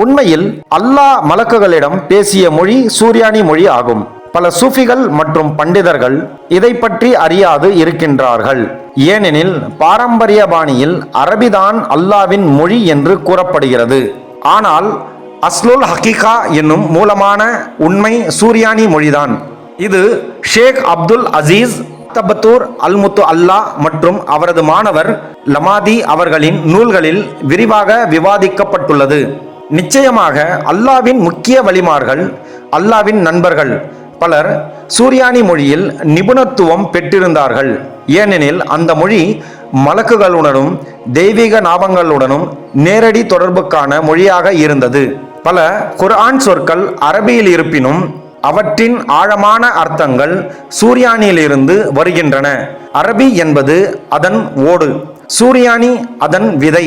உண்மையில் அல்லாஹ் மலக்குகளிடம் பேசிய மொழி சூர்யானி மொழி ஆகும். பல சூஃபிகள் மற்றும் பண்டிதர்கள் இதை பற்றி அறியாது இருக்கின்றார்கள். ஏனெனில் பாரம்பரிய பாணியில் அரபிதான் அல்லாவின் மொழி என்று கூறப்படுகிறது. ஆனால் அஸ்லுல் ஹக்கீகா என்னும் மூலமான உண்மை சூர்யானி மொழிதான். இது ஷேக் அப்துல் அசீஸ் தபத்தூர் அல்முத்து அல்லாஹ் மற்றும் அவரது மாணவர் லமாதி அவர்களின் நூல்களில் விரிவாக விவாதிக்கப்பட்டுள்ளது. நிச்சயமாக அல்லாவின் முக்கிய வழிமார்கள் அல்லாவின் நண்பர்கள் பலர் சூர்யானி மொழியில் நிபுணத்துவம் பெற்றிருந்தார்கள். ஏனெனில் அந்த மொழி மலக்குகளுடனும் தெய்வீக நாபங்களுடனும் நேரடி தொடர்புக்கான மொழியாக இருந்தது. பல குர்ஆன் சொற்கள் அரபியில் இருப்பினும் அவற்றின் ஆழமான அர்த்தங்கள் சூரியானியிலிருந்து வருகின்றன. அரபி என்பது அதன் ஓடு சூரியானி அதன் விதை.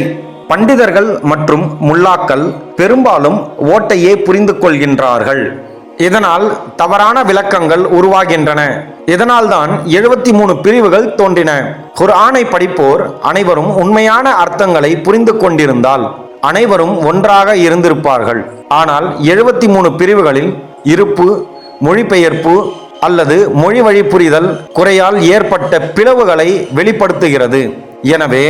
பண்டிதர்கள் மற்றும் முல்லாக்கள் பெரும்பாலும் ஓட்டையே புரிந்து கொள்கின்றார்கள் இதனால் தவறான விளக்கங்கள் உருவாகின்றன. இதனால்தான் எழுபத்தி மூணு பிரிவுகள் தோன்றின. குர்ஆனை படிப்போர் அனைவரும் உண்மையான அர்த்தங்களை புரிந்து கொண்டிருந்தால் அனைவரும் ஒன்றாக இருந்திருப்பார்கள். ஆனால் எழுபத்தி மூணு பிரிவுகளில் இருப்பு மொழிபெயர்ப்பு அல்லது மொழி வழி புரிதல் குறையால் ஏற்பட்ட பிளவுகளை வெளிப்படுத்துகிறது. எனவே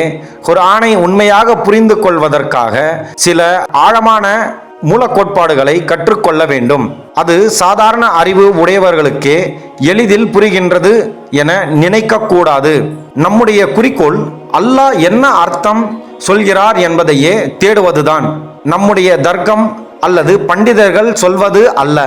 குரானை உண்மையாக புரிந்து கொள்வதற்காக சில ஆழமான மூலக்கோட்பாடுகளை கற்றுக்கொள்ள வேண்டும். அது சாதாரண அறிவு உடையவர்களுக்கே எளிதில் புரிகின்றது என நினைக்கக்கூடாது. நம்முடைய குறிக்கோள் அல்லாஹ் என்ன அர்த்தம் சொல்கிறார் என்பதையே தேடுவதுதான். நம்முடைய தர்க்கம் அல்லது பண்டிதர்கள் சொல்வது அல்ல.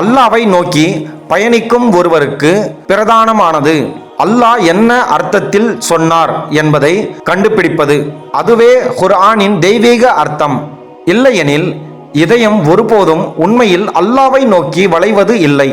அல்லாவை நோக்கி பயணிக்கும் ஒருவருக்கு பிரதானமானது. அல்லாஹ் என்ன அர்த்தத்தில் சொன்னார் என்பதை கண்டுபிடிப்பது. அதுவே குர்ஆனின் தெய்வீக அர்த்தம். இல்லையெனில் இதயம் ஒருபோதும் உண்மையில் அல்லாவை நோக்கி வளைவது இல்லை.